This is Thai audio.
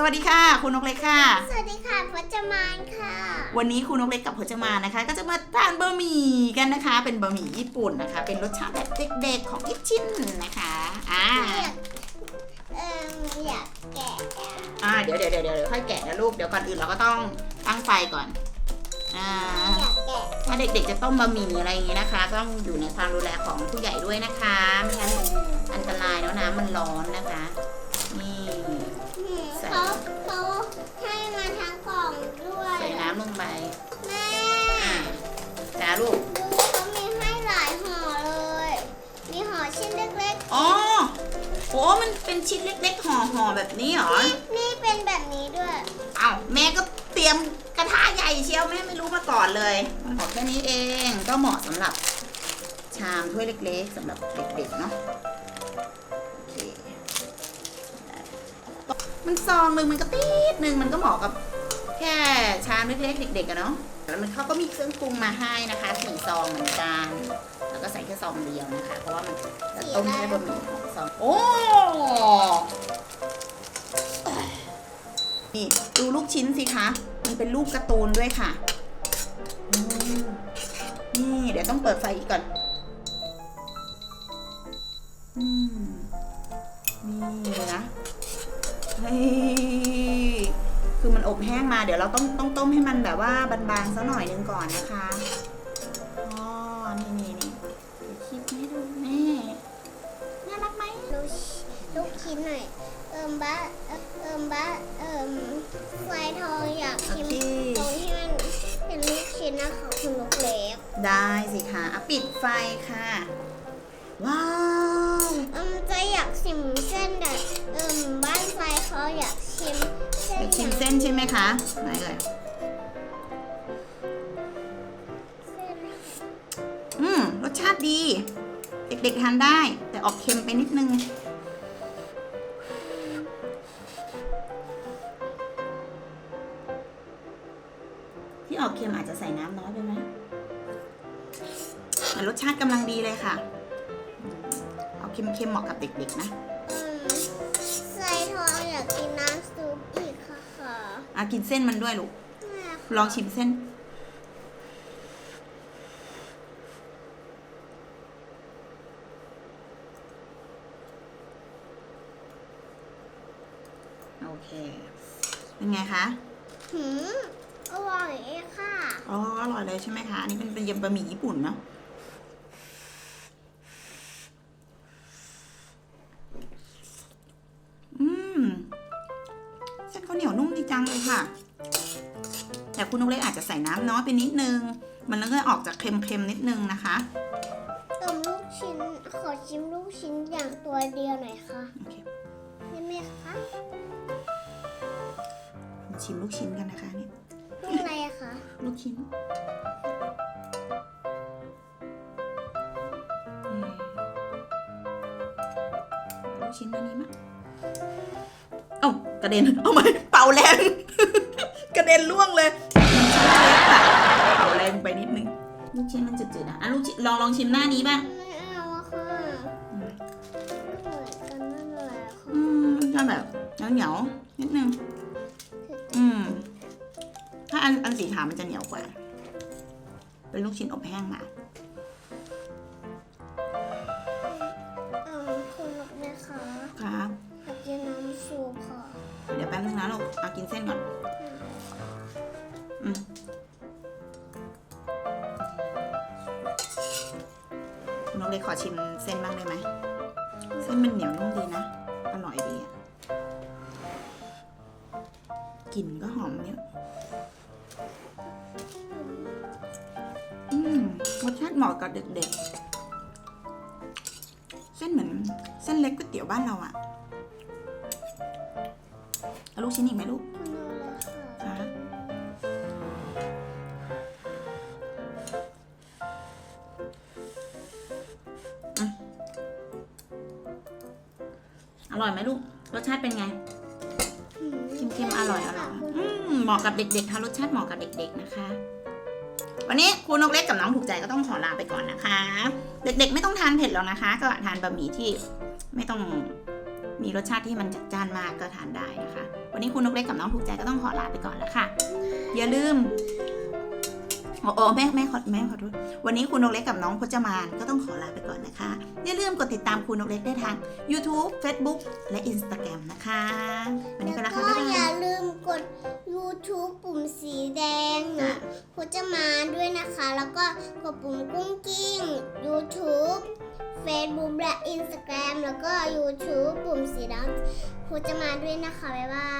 สวัสดีค่ะ คุณนกเล็กค่ะ สวัสดีค่ะพจมานค่ะ วันนี้คุณนกเล็กกับพจมานนะคะ ก็จะมาทานบะหมี่กันนะคะ เป็นบะหมี่ญี่ปุ่นนะคะ เป็นรสชาติแบบเด็กๆของอิชินนะคะอ่าอยากเอ่มอยากแกะอะอ่าเดี๋ยวเดี๋ยวเดี๋ยวเดี๋ยวค่อยแกะนะลูกเดี๋ยวก่อนอื่นเราก็ต้องตั้งไฟก่อนอ่าอยากแกะถ้าเด็กๆจะต้มบะหมี่อะไรอย่างนี้นะคะ ต้องอยู่ในความดูแลของผู้ใหญ่ด้วยนะคะไม่งั้นอันตรายแล้วน้ำมันร้อนนะคะนี่อืมใส่ เขาเขาให้มาทั้งกล่องด้วยใส่น้ำลงไปแม่อ่าจ้าลูกดูเขามีให้หลายห่อเลย มีห่อชิ้นเล็กอ๋อโอ้มันเป็นชิ้นเล็กๆห่อห่อๆแบบนี้เหรอๆนี่นี่เป็นแบบนี้ด้วยอ้าวแม่ก็เตรียมกระทะใหญ่เชียวแม่ไม่รู้มาก่อนเลยมันขอแค่นี้เองก็เหมาะสำหรับชามถ้วยเล็กๆสำหรับเด็กๆเนาะ มันซองหนึ่งมันก็ตีดหนึ่งมันก็เหมาะกับ แค่ชามเล็กๆเด็กๆอะเนาะแล้วมันเขาก็มีเครื่องปรุงมาให้นะคะสี่ซองเหมือนกัน แล้วก็ใส่แค่ซองเดียวนะคะ เพราะว่ามันจะต้มแค่บะหมี่ของซอง โอ้นี่ดูลูกชิ้นสิคะ มันเป็นลูกการ์ตูนด้วยค่ะ นี่ เดี๋ยวต้องเปิดไฟอีกก่อนอืมนี่นะ บแห้งมาเดี๋ยวเราต้องต้องต้มให้มันแบบว่าบางๆสักหน่อยนึงก่อนนะคะอ๋อนี่นี่นี่เดี๋ยวคลิปให้ดูแม่น่ารักไหมลูกลูกชิ้นหน่อย เอิมบะเอิมบะเอิมไฟทองอยากโอชิมเคตรงที่มันเป็นลูกชิ้นนะคะคุณลูกเล็กได้สิคะอะปิดไฟค่ะ ว้าวเอิมจะอยากชิมเส้นแต่เอิมบ้านไฟเขาอยากชิม เดี๋ยวชิมเส้นใช่ไหมคะ ไหนเลยเส้นอืม รสชาติดี เด็กๆทานได้ แต่ออกเค็มไปนิดนึง ที่ออกเค็มอาจจะใส่น้ำน้อยไปไหมแต่รสชาติกำลังดีเลยค่ะ เอาเค็มๆเหมาะกับเด็กๆนะ อะกินเส้นมันด้วยลูกแม่ค่ะลองชิมเส้น โอเค เป็นไงคะหืมอร่อยเองค่ะ อ๋อ อร่อยเลยใช่ไหมคะ อันนี้เป็นเป็นยำบะหมี่ญี่ปุ่นเนาะ ข้าวเหนียวนุ่มดีจังเลยค่ะ แต่คุณนกเล็กอาจจะใส่น้ำน้อยไปนิดนึง มันก็ออกจากเค็มๆนิดนึงนะคะเอิมลูกชิ้นขอชิมลูกชิ้นอย่างตัวเดียวหน่อยค่ะโอเคได้ไหมคะมาชิมลูกชิ้นกันนะคะเนี่ยลูกอะไรอะคะลูกชิ้นอืมลูกชิ้นตัวนี้มะเอ้าก ระเด็นเอาไหมเป่าแรง กระเด็นล่วงเลยมันชิ้นเล็กอะเป่าแรงไปนิดนึงลูกชิ้นมันจืดๆอะอะลูกชิ้นลองลองชิมหน้านี้บ้างไม่เอาอะค่ะเหมือนกันนั่นแหละค่ะอืมมันจะแบบเหนียวๆนิดนึงอืมถ้าอันอันสีขาวมันจะเหนียวกว่า เป็นลูกชิ้นอบแห้งมา คุณน้องเล็กขอชิมเส้นบ้างได้ไหม เส้นมันเหนียวนุ่มดีนะ อร่อยดีอะกลิ่นก็หอมเยอะอืมรสชาติเหมาะกับเด็กๆ เส้นเหมือนเส้นเล็กก๋วยเตี๋ยวบ้านเราอะเอาลูกชิ้นอีกไหมลูก ร่อยไหมลูก รสชาติเป็นไงเค็มๆอร่อยอร่อยอืมเหมาะกับเด็กๆค่ะรสชาติเหมาะกับเด็ก ๆ นะคะ วันนี้ครูนกเล็กกับน้องถูกใจก็ต้องขอลาไปก่อนนะคะ เด็ก ๆ ไม่ต้องทานเผ็ดหรอกนะคะ ก็ทานบะหมี่ที่ไม่ต้องมีรสชาติที่มันจัดจ้านมากก็ทานได้นะคะ วันนี้คุณนกเล็กกับน้องถูกใจก็ต้องขอลาไปก่อนแล้วค่ะ อย่าลืม อ๋ออ๋อแม่แม่ขอแม่ขอโทษวันนี้คุณนกเล็กกับน้องพจมานก็ต้องขอลาไปก่อนนะคะ อย่าลืมกดติดตามคุณนกเล็กได้ทาง YouTube Facebook และ Instagram นะคะ วันนี้แล้วก็แล้วก็ค่ะบ๊ายบาอย่ายลืมกด YouTube ปุ่มสีแดงจ้ะพจมานด้วยนะคะ แล้วก็กดปุ่มกุ้งกิ้ง YouTube Facebook และ Instagram แล้วก็ YouTube ปุ่มสีดำพจมานด้วยนะคะ บ๊ายบายค่ะบ๊ายบาย